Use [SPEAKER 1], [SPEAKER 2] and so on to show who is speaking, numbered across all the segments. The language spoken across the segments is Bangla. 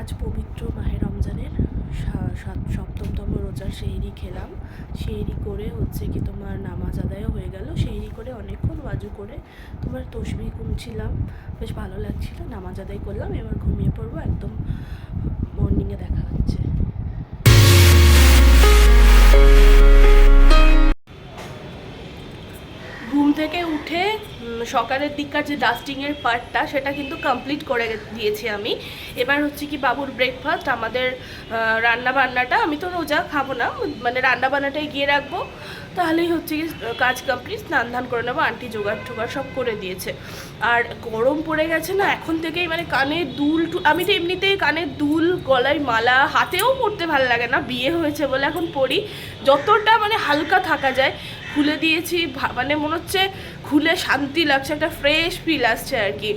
[SPEAKER 1] আজ পবিত্র মাহে রমজানের সপ্তমতম রোজার সেহরি খেলাম। সেহরি করে হচ্ছে কি তোমার নামাজ আদায়ও হয়ে গেল। সেহরি করে অনেকক্ষণ বাজু করে তোমার তসবি গুনছিলাম বেশ ভালো লাগছিল, নামাজ আদায় করলাম। এবার ঘুমিয়ে পড়ব, একদম মর্নিংয়ে দেখা হচ্ছে। ঘুম থেকে উঠে সকালের দিককার যে ডাস্টিংয়ের পার্টটা সেটা কিন্তু কমপ্লিট করে দিয়েছি আমি। এবার হচ্ছে কি বাবুর ব্রেকফাস্ট আমাদের রান্না বান্নাটা আমি তো রোজা খাব না মানে রান্না বান্নাটাই গিয়ে রাখব। তাহলেই হচ্ছে কি, কাজ কমপ্লিট স্নান ধান করে নেব, আন্টি জোগাড় টোগাড় সব করে দিয়েছে। আর গরম পড়ে গেছে না, এখন থেকেই মানে কানে দুল টু- আমি তো এমনিতেই কানের দুল, গলায় মালা, হাতেও পরতে ভালো লাগে না, বিয়ে হয়েছে বলে এখন পড়ি। যতটা মানে হালকা থাকা যায়, খুলে দিয়েছি মানে মনে হচ্ছে খুলে শান্তি লাগছে, একটা ফ্রেশ ফিল আসছে আর কি।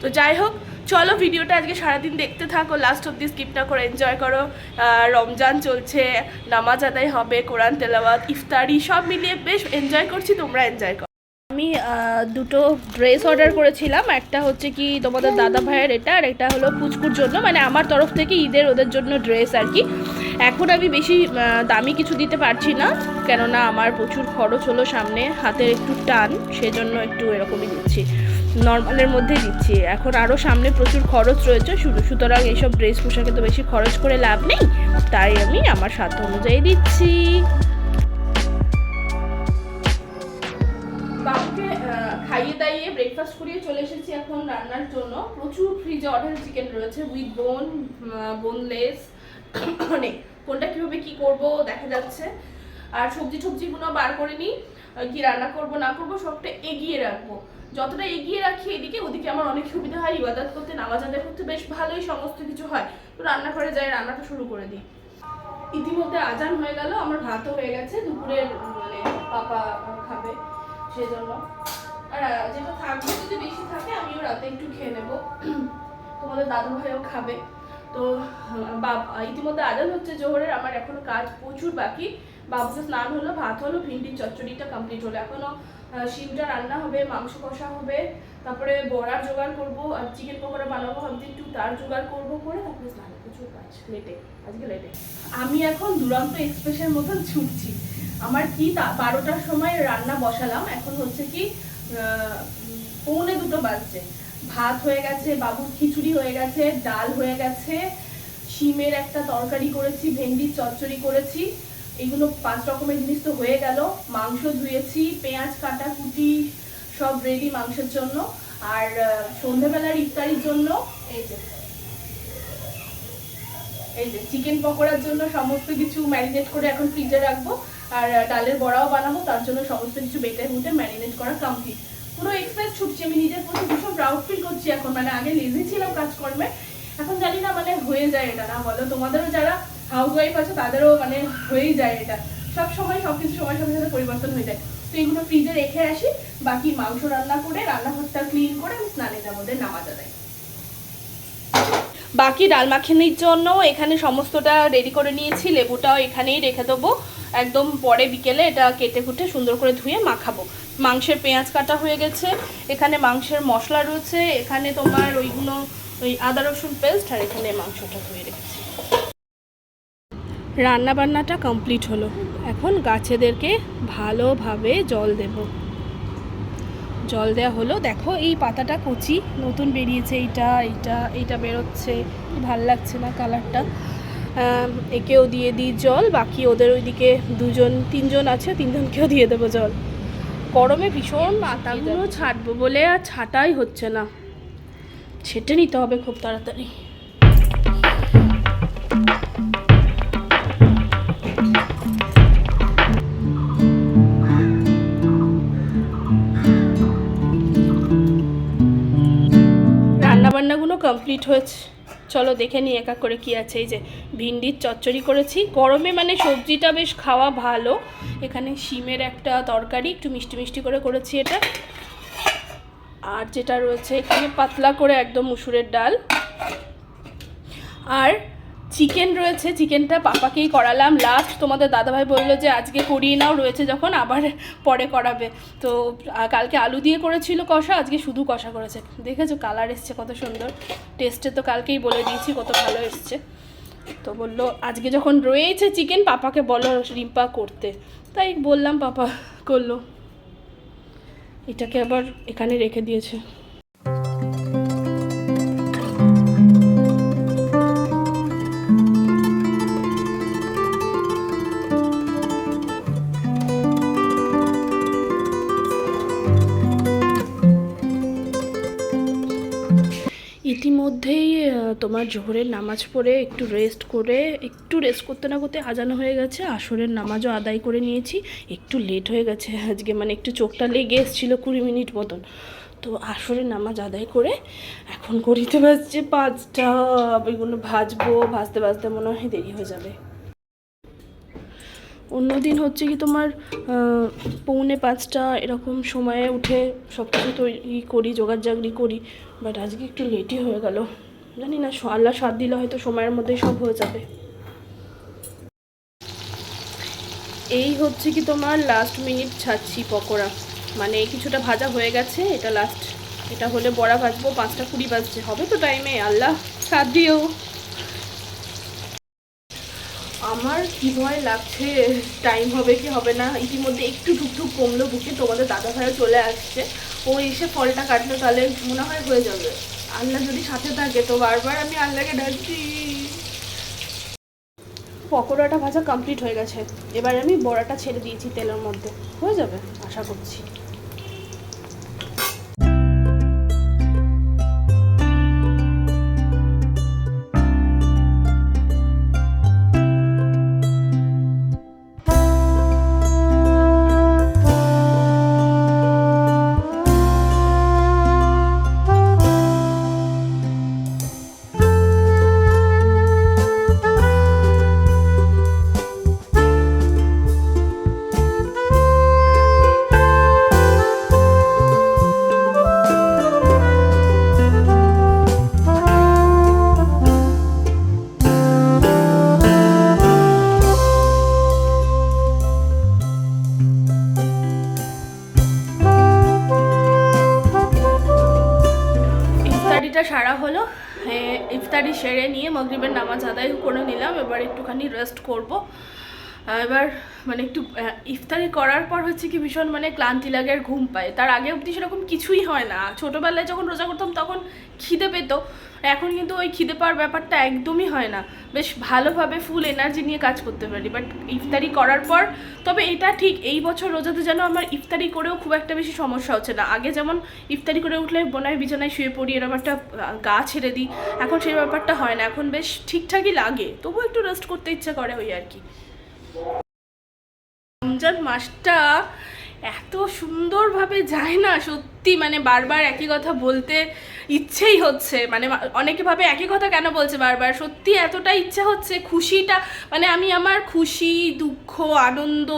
[SPEAKER 1] তো যাই হোক, চলো ভিডিওটা আজকে সারাদিন দেখতে থাকো লাস্ট অব্দি স্কিপ না করে এনজয় করো। রমজান চলছে, নামাজ আদায় হবে, কোরআন তেলাওয়াত, ইফতারি, সব মিলিয়ে বেশ এনজয় করছি, তোমরা এনজয় করো। আমি দুটো ড্রেস অর্ডার করেছিলাম। একটা হচ্ছে কি তোমাদের দাদা ভাইয়ের এটা, আর একটা হলো পুচকুর জন্য। মানে আমার তরফ থেকে ঈদের ওদের জন্য ড্রেস আর কি। এখন আমি বেশি দামি কিছু দিতে পারছি না, কেননা আমার প্রচুর খরচ হলো সামনে হাতের একটু টান, সেজন্য একটু এরকমই দিচ্ছি। নর্মালের মধ্যে দিচ্ছি। এখন আরও সামনে প্রচুর খরচ রয়েছে সুতরাং এইসব ড্রেস পোশাকে তো বেশি খরচ করে লাভ নেই, তাই আমি আমার সাধ্য অনুযায়ী দিচ্ছি। ব্রেকফাস্ট করিয়ে চলে এসেছি এখন রান্নার জন্য। প্রচুর ফ্রিজে অর্ডার চিকেন রয়েছে উইথ বোন বোনলেস অনেক কোনটা কীভাবে কি করব দেখা যাচ্ছে। আর সবজি টবজিগুলো বার করে নিই কি রান্না করব, না করব, সবটা এগিয়ে রাখব। যতটা এগিয়ে রাখি এদিকে, ওদিকে আমার অনেক সুবিধা হয়, ইবাদত করতে, নামাজ আদায় করতে বেশ ভালোই সমস্ত কিছু হয়। তো রান্নাঘরে যাই, রান্নাটা শুরু করে দিই। ইতিমধ্যে আজান হয়ে গেল, আমার ভাতও হয়ে গেছে, দুপুরের মানে পাপা খাবে, সেজন্য। আর যেটা থাকবে, যদি বেশি থাকে, আমিও রাতে একটু খেয়ে নেব। তোমাদের দাদু ভাইও খাবে। তো বাব ইতিমধ্যে আজান হচ্ছে জোহরের, আমার এখনও কাজ প্রচুর বাকি। বাবুকে স্নান হলো, ভাত হলো, ভিন্ডির চচ্চড়িটা কমপ্লিট হলো। এখনও শিমটা রান্না হবে, মাংস কষা হবে, তারপরে বড়ার জোগাড় করব, আর চিকেন পকোড়া বানাবো ভাবছি, একটু তার জোগাড় করব করে, তারপরে স্নান প্রচুর কাজ লেটে আজকে লেটে আমি এখন দুরন্ত এক্সপ্রেসের মতন ছুটছি। আমার কি বারোটার সময় রান্না বসালাম, এখন হচ্ছে কি পৌনে দুটো বাজছে। ভাত হয়ে গেছে, বাবুর খিচুড়ি হয়ে গেছে, ডাল হয়ে গেছে, শিমের একটা তরকারি করেছি, ভেন্ডির চচ্চড়ি করেছি। এগুলো পাঁচ রকমের জিনিস তো হয়ে গেল। মাংস ধুয়েছি, পেঁয়াজ, কাটা, কুটি, সব রেডি মাংসের জন্য। আর সন্ধেবেলার ইফতারির জন্য এই যে এই যে, চিকেন পকোড়ার জন্য সমস্ত কিছু ম্যারিনেট করে এখন ফ্রিজে রাখব। আর ডালের বড়াও বানাবো, তার জন্য সমস্ত কিছু বেটে বুটে ম্যারিনেট করা কমপ্লিট পুরো এক্সপ্রেস ছুটছি, আমি নিজের প্রতি ভীষণ প্রাউড ফিল করছি এখন মানে আগে লেজি ছিলাম কাজকর্মে, এখন জানি না মানে হয়ে যায় এটা, না বলো? তোমাদেরও যারা হাউস ওয়াইফ আছে, তাদেরও মানে হয়েই যায় এটা। সব সময়, সব কিছু সময়ের সাথে সাথে পরিবর্তন হয়ে যায়। তো এগুলো ফ্রিজে রেখে আসি, বাকি মাংস রান্না করে, রান্নাঘরটা ক্লিন করে আমি স্নানে যাব নামাজ আদায়। বাকি ডাল মাখানির জন্য এখানে সমস্তটা রেডি করে নিয়েছি। লেবুটাও এখানেই রেখে দেবো। একদম পরে বিকেলে এটা কেটে কুটে সুন্দর করে ধুয়ে মাখাবো। মাংসের পেঁয়াজ কাটা হয়ে গেছে। এখানে মাংসের মশলা রয়েছে। এখানে তোমার ওইগুলো, ওই আদা রসুন পেস্ট আর এখানে মাংসটা ধুয়ে রেখেছি। রান্না বান্নাটা কমপ্লিট হলো। এখন গাছেদেরকে ভালোভাবে জল দেবো। জল দেওয়া হলো। দেখো এই পাতাটা কচি নতুন বেরিয়েছে এইটা এইটা এইটা বেরোচ্ছে। ভালো লাগছে না কালারটা। একেও দিয়ে দিই জল বাকি ওদের ওইদিকে দুজন তিনজন আছে তিনজনকেও দিয়ে দেবো জল। গরমে ভীষণ পাতাগুলো ছাটবো বলে আর ছাটাই হচ্ছে না। ছেটে নিতে হবে খুব তাড়াতাড়ি। কমপ্লিট হয়েছে। চলো দেখে নিই এক করে কি আছে। এই যে ভিন্ডির চচ্চড়ি করেছি। গরমে মানে সবজিটা বেশ খাওয়া ভালো। এখানে শিমের একটা তরকারি, একটু মিষ্টি মিষ্টি করে করেছি এটা। আর যেটা রয়েছে এখানে পাতলা করে একদম মুসুরের ডাল। আর চিকেন রয়েছে, চিকেনটা পাপাকেই করালাম। লাস্ট তোমাদের দাদাভাই বলল যে, আজকে করিয়ে নাও। রয়েছে যখন, আবার পরে করাবে। তো কালকে আলু দিয়ে করেছিল কষা, আজকে শুধু কষা করেছে। দেখেছ, কালার এসছে কত সুন্দর। টেস্টে তো কালকেই বলে দিয়েছি, কত ভালো এসছে। তো বলল, আজকে যখন রয়েছে চিকেন, পাপাকে বলো রিম্পা করতে। তাই বললাম, পাপা করল। এটাকে আবার এখানে রেখে দিয়েছে। ইতিমধ্যেই তোমার জোহরের নামাজ পড়ে একটু রেস্ট করে, একটু রেস্ট করতে না করতে আজানো হয়ে গেছে, আসরের নামাজও আদায় করে নিয়েছি, একটু লেট হয়ে গেছে, আজকে মানে একটু চোখটা লেগে এসেছিল কুড়ি মিনিট মতন। তো আসরের নামাজ আদায় করে এখন করিতে বাজছে পাঁচটা ওইগুলো ভাজবো, ভাজতে ভাজতে মনে হয় দেরি হয়ে যাবে। অন্যদিন হচ্ছে কি তোমার পৌনে পাঁচটা এরকম সময়ে উঠে সব কিছু তৈরি করি, জোগাড় জাগড়ি করি বাট আজকে একটু লেটই হয়ে গেল। জানি না আল্লাহ সাথ দিলে হয়তো সময়ের মধ্যেই সব হয়ে যাবে। এই হচ্ছে কি তোমার লাস্ট মিনিট ছাড়ছি পকোড়া। মানে কিছুটা ভাজা হয়ে গেছে, এটা লাস্ট এটা হলে বড়া ভাজবো, পাঁচটা কুড়ি বাজছে। হবে তো টাইমে আল্লাহ সাথ দিও। আমার কি ভয় লাগছে? টাইম হবে কি হবে না? ইতিমধ্যে একটু ঢুকঢুক কমলো, বুকে তোমাদের দাদা ভাইও চলে আসছে। ও এসে ফলটা কাটলো, তাহলে মনে হয় হয়ে যাবে। আল্লাহ যদি সাথে থাকে, তো বারবার আমি আল্লাহকে ডাকছি। পকোড়াটা ভাজা কমপ্লিট হয়ে গেছে। এবার আমি বড়াটা ছেড়ে দিয়েছি তেলের মধ্যে। হয়ে যাবে, আশা করছি। নামাজ আদায় করে নিলাম, এবার একটুখানি রেস্ট করব। এবার মানে একটু ইফতারি করার পর হচ্ছে কি ভীষণ মানে ক্লান্তি লাগে আর ঘুম পায়। তার আগে অব্দি সেরকম কিছুই হয় না। ছোটোবেলায় যখন রোজা করতাম তখন খিদে পেতো এখন কিন্তু ওই খিদে পাওয়ার ব্যাপারটা একদমই হয় না। বেশ ভালোভাবে ফুল এনার্জি নিয়ে কাজ করতে পারি। বাট ইফতারি করার পর, তবে এটা ঠিক এই বছর রোজাতে যেন আমার ইফতারি করেও খুব একটা বেশি সমস্যা হচ্ছে না। আগে যেমন ইফতারি করে উঠলে বোনায় বিছানায় শুয়ে পড়ি এরকম একটা গা ছেড়ে দিই। এখন সেই ব্যাপারটা হয় না। এখন বেশ ঠিকঠাকই লাগে। তবুও একটু রেস্ট করতে ইচ্ছা করে ওই আর কি। রমজান মাসটা এত সুন্দরভাবে যায় না সত্যি। মানে বারবার একই কথা বলতে ইচ্ছেই হচ্ছে মানে অনেকে ভাবে একই কথা কেন বলছে বারবার? সত্যি এতটা ইচ্ছা হচ্ছে, খুশিটা মানে আমি আমার খুশি, দুঃখ, আনন্দ,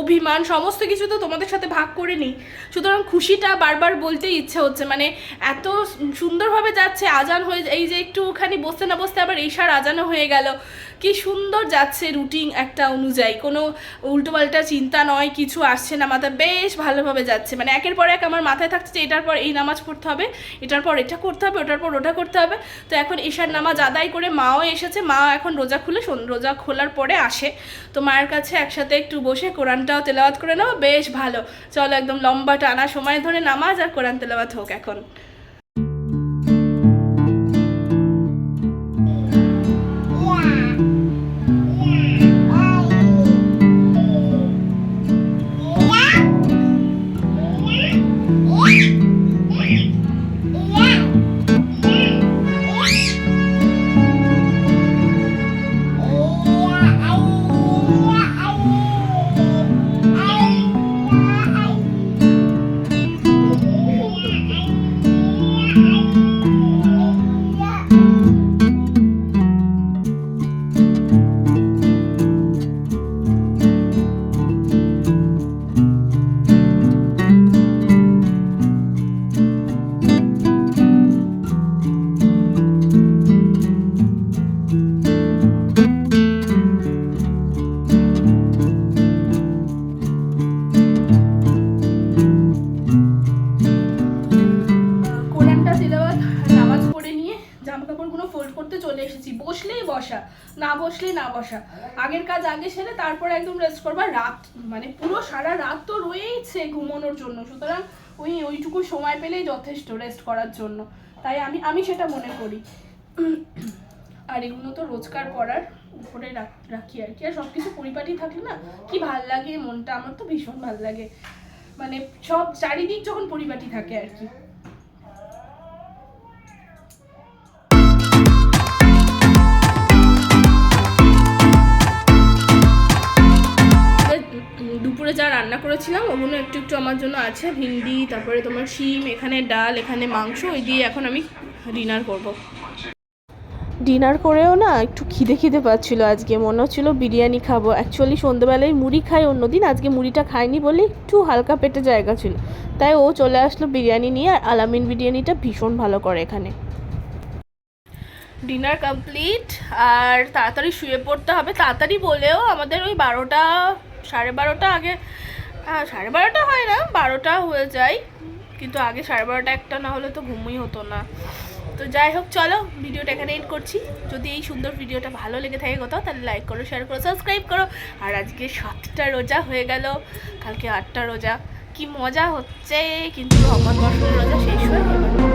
[SPEAKER 1] অভিমান, সমস্ত কিছু তো তোমাদের সাথে ভাগ করে নিই। সুতরাং খুশিটা বারবার বলতেই ইচ্ছে হচ্ছে মানে এত সুন্দরভাবে যাচ্ছে, আজান হয়ে এই যে একটুখানি বসতে না বসতে আবার এইসার আজানও হয়ে গেল। কি সুন্দর যাচ্ছে রুটিন একটা অনুযায়ী, কোনো উল্টোপাল্টা চিন্তা নয়, কিছু আসছে না, মাথা বেশ ভালোভাবে যাচ্ছে মানে একের পর এক আমার মাথায় থাকছে যে এটার পর এই নামাজ পড়তে হবে, এটার পর এটা করতে হবে, ওটার পর ওটা করতে হবে। তো এখন ঈশার নামাজ আদায় করে মাও এসেছে, মা এখন রোজা খুলে রোজা খোলার পরে আসে। তো মায়ের কাছে একসাথে একটু বসে কোরআনটাও তেলাওয়াত করে নেওয়া বেশ ভালো। চলো একদম লম্বা টানা সময় ধরে নামাজ আর কোরআন তেলাওয়াত হোক এখন। না বসলেই না বসা। আগের কাজ আগে সেরে তারপর একদম রেস্ট করবা। রাত মানে পুরো সারা রাত তো রয়েইছে ঘুমানোর জন্য। সুতরাং ওই, ওইটুকু সময় পেলেই যথেষ্ট রেস্ট করার জন্য। তাই আমি আমি সেটা মনে করি। আর এগুলো তো রোজকার পড়ার উপরে রাখ- আর কি। আর সব কিছু পরিপাটি থাকলে না কি ভালো লাগে, মনটা আমার তো ভীষণ ভালো লাগে। মানে সব চারিদিক যখন পরিপাটি থাকে আর কি। দুপুরে যা রান্না করেছিলাম ওগুলো একটু একটু আমার জন্য আছে। ভিন্ডি তারপরে তোমার শিম এখানে ডাল এখানে মাংস ওই দিয়ে এখন আমি ডিনার করব।
[SPEAKER 2] ডিনার করেও না একটু খিদে খিদে পাচ্ছিল আজকে। মনে হচ্ছিল বিরিয়ানি খাব। অ্যাকচুয়ালি সন্ধ্যেবেলায় মুড়ি খাই অন্যদিন আজকে মুড়িটা খাইনি বলে একটু হালকা পেটে জায়গা ছিল। তাই ও চলে আসলো বিরিয়ানি নিয়ে আর আলামিন বিরিয়ানিটা ভীষণ ভালো করে এখানে।
[SPEAKER 1] ডিনার কমপ্লিট আর তাড়াতাড়ি শুয়ে পড়তে হবে। তাড়াতাড়ি বলেও আমাদের ওই বারোটা সাড়ে বারোটা আগে সাড়ে বারোটা হয় না, বারোটা হয়ে যায়। কিন্তু আগে সাড়ে বারোটা একটা না হলে তো ঘুমই হতো না। তো যাই হোক, চলো ভিডিওটা এখানে এড করছি। যদি এই সুন্দর ভিডিওটা ভালো লেগে থাকে কোথাও, তাহলে লাইক করো শেয়ার করো সাবস্ক্রাইব করো। আর আজকে সাতটা রোজা হয়ে গেল, কালকে আটটা রোজা। কি মজা হচ্ছে, কিন্তু রহমান বর্ষণের রোজা শেষ হয়ে গেল।